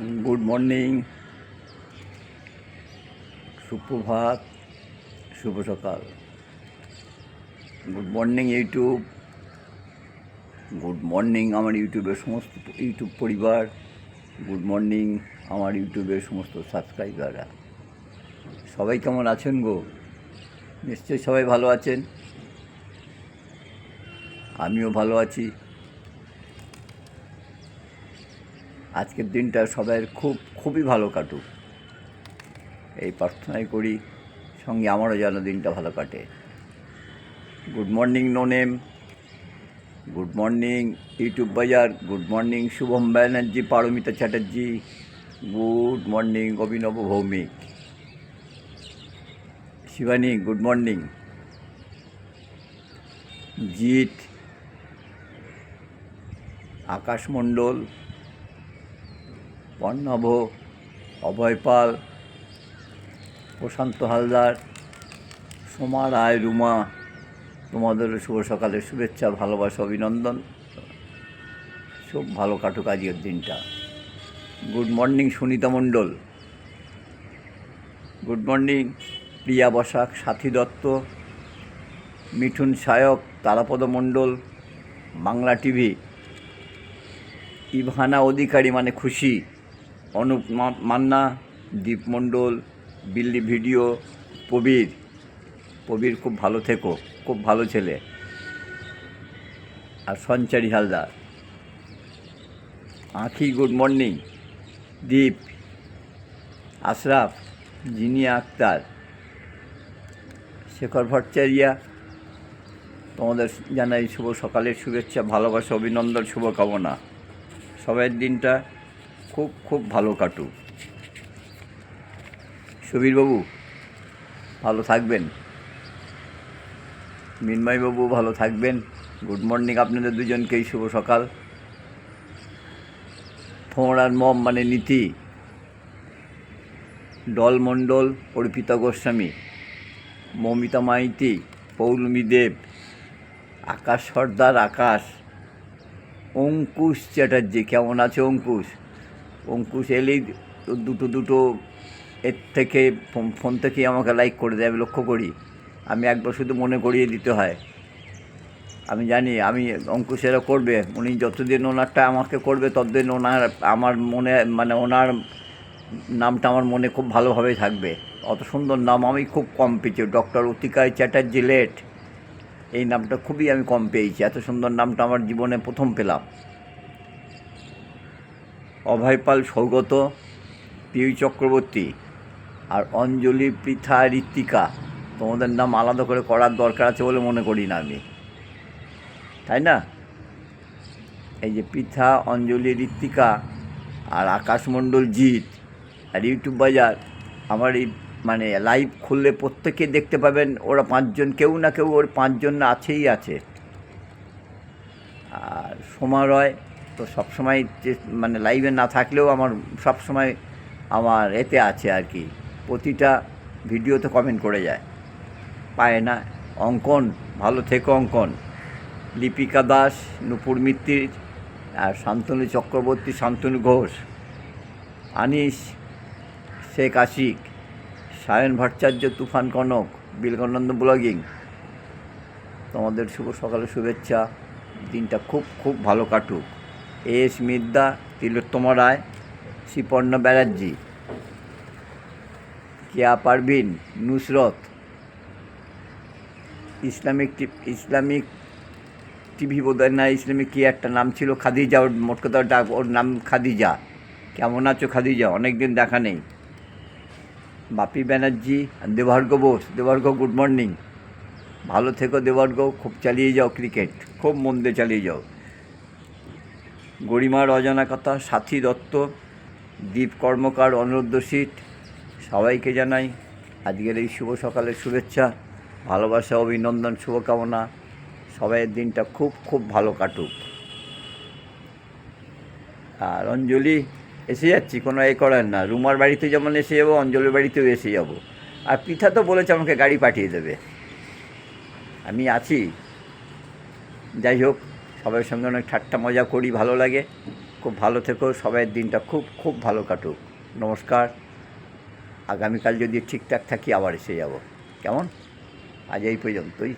Good morning. সুপ্রভাত, শুভ সকাল। Good morning, YouTube. Good morning, আমার ইউটিউবের সমস্ত ইউটিউব পরিবার। গুড মর্নিং, আমার ইউটিউবের সমস্ত সাবস্ক্রাইবাররা। সবাই কেমন আছেন গো? নিশ্চয়ই সবাই ভালো আছেন। আমিও ভালো আছি। আজকের দিনটা সবাইয়ের খুব, খুবই ভালো কাটুক। এই প্রার্থনাই করি, সঙ্গে আমারও যেন দিনটা ভালো কাটে। Good morning, no name. Good morning, YouTube Bazar. Good morning, Shubham Banerjee, Paromita Chatterjee. Good morning, Abhinav Bhowmik. Shibani, good morning. Jeet, Akash Mondal. Parnab Abhay Pal, Prashanta Haldar, Soma Roy Ruma তোমাদের শুভ সকালের শুভেচ্ছা, ভালোবাসা, অভিনন্দন। সব ভালো কাটুক আজকের দিনটা। Good morning, Sunita Mondal. Good morning, Priya Basak, Sathi Dutta, Mithun Sayak, Tarapada Mondal, Bangla TV. Ivana Adhikari মানে খুশি। অনুপ মান্না, দীপ মণ্ডল, বিল্লি ভিডিও, প্রবীর। প্রবীর খুব ভালো থেকো, খুব ভালো ছেলে। আর Sanchari Haldar. Ankhi good morning. দীপ। আশরাফ জিনিয়া আক্তার। শেখর ভট্টাচারিয়া, তোমাদের জানাই শুভ সকালের শুভেচ্ছা, ভালোবাসা, অভিনন্দন, শুভকামনা। সবাইয়ের দিনটা খুব খুব ভালো কাটুক। সুবীরবাবু, ভালো থাকবেন। মিনময়বাবু, ভালো থাকবেন। গুড মর্নিং আপনাদের দুজনকেই, শুভ সকাল। ফোঁড়ার মম মানে নীতি। ডল মণ্ডল, অর্পিতা গোস্বামী, মমিতা মাইতি, পৌলমী দেব, আকাশ সর্দার আকাশ, অঙ্কুশ চ্যাটার্জি, কেমন আছে অঙ্কুশ? অঙ্কুশ এলেই দুটো দুটো এর থেকে ফোন- থেকেই আমাকে লাইক করে দেয়, আমি লক্ষ্য করি। আমি একবার শুধু মনে করিয়ে দিতে হয়। আমি জানি, আমি অঙ্কুশেরা করবে, উনি যতদিন ওনারটা আমাকে করবে, ততদিন ওনার, আমার মনে মানে ওনার নামটা আমার মনে খুব ভালোভাবে থাকবে। অত সুন্দর নাম, আমি খুব কম পেয়েছি। ডক্টর অতিকায় চ্যাটার্জি লেট, এই নামটা খুবই আমি কম পেয়েছি। এত সুন্দর নামটা আমার জীবনে প্রথম পেলাম। অভয়পাল সৌগত পিউ চক্রবর্তী আর অঞ্জলি পৃথা ঋত্বিকা। তোমাদের নাম আলাদা করে করার দরকার আছে বলে মনে করি না আমি। তাই না? এই যে পৃথা, অঞ্জলি, ঋত্বিকা আর আকাশমণ্ডল জিৎ আর ইউটিউব বাজার, আমার এই মানে লাইভ খুললে প্রত্যেকে দেখতে পাবেন ওরা পাঁচজন, কেউ না কেউ ওর পাঁচজন আছেই আছে। আর সোমা রয় তো সবসময় মানে লাইভে না থাকলেও আমার সবসময় আমার এতে আছে আর কি। প্রতিটা ভিডিওতে কমেন্ট করে যায়। পায় না। অঙ্কন, ভালো থেকো অঙ্কন। লিপিকা দাস, নুপুর মিত্তির আর শান্তনু চক্রবর্তী, শান্তনু ঘোষ। আনিস, শেখ আশিক, সায়ন ভট্টাচার্য, তুফান কনক বিলকানন্দ ব্লগিং। তোমাদের শুভ সকালে শুভেচ্ছা। দিনটা খুব খুব ভালো কাটুক। S Midda Tilottama Roy, Sriparna Banerjee, Keya Parvin, Nusrat, Islamic Islamic TV বোধহয় না, ইসলামিক কি একটা নাম ছিল? খাদিজা, ওর মোট কথা ওটা, ওর নাম খাদিজা। কেমন আছো খাদিজা? অনেক দিন দেখা নেই। বাপি ব্যানার্জি আর দেবার্ঘ বোস। দেবার্ঘ গুড মর্নিং ভালো থেকো দেবার্ঘ খুব চালিয়ে যাও ক্রিকেট খুব মন দিয়ে চালিয়ে যাও। গরিমার অজানা কথা সাথী দত্ত, দীপ কর্মকার, অনুরুদ্ধ সিট সবাইকে জানাই আজকের এই শুভ সকালের শুভেচ্ছা, ভালোবাসা, অভিনন্দন, শুভকামনা। সবাইয়ের দিনটা খুব খুব ভালো কাটুক। আর অঞ্জলি, এসে যাচ্ছি, কোনো এ করার না। রুমার বাড়িতে যেমন এসে যাব, অঞ্জলির বাড়িতেও এসে যাব। আর পিঠা তো বলেছে, আমাকে গাড়ি পাঠিয়ে দেবে। আমি আছি। যাই হোক সবার সঙ্গে অনেক ঠাট্টা মজা করি, ভালো লাগে। খুব ভালো থেকো, সবাইয়ের দিনটা খুব খুব ভালো কাটুক। নমস্কার। আগামীকাল যদি ঠিকঠাক থাকি, আবার এসে যাব। কেমন? আজ এই পর্যন্তই।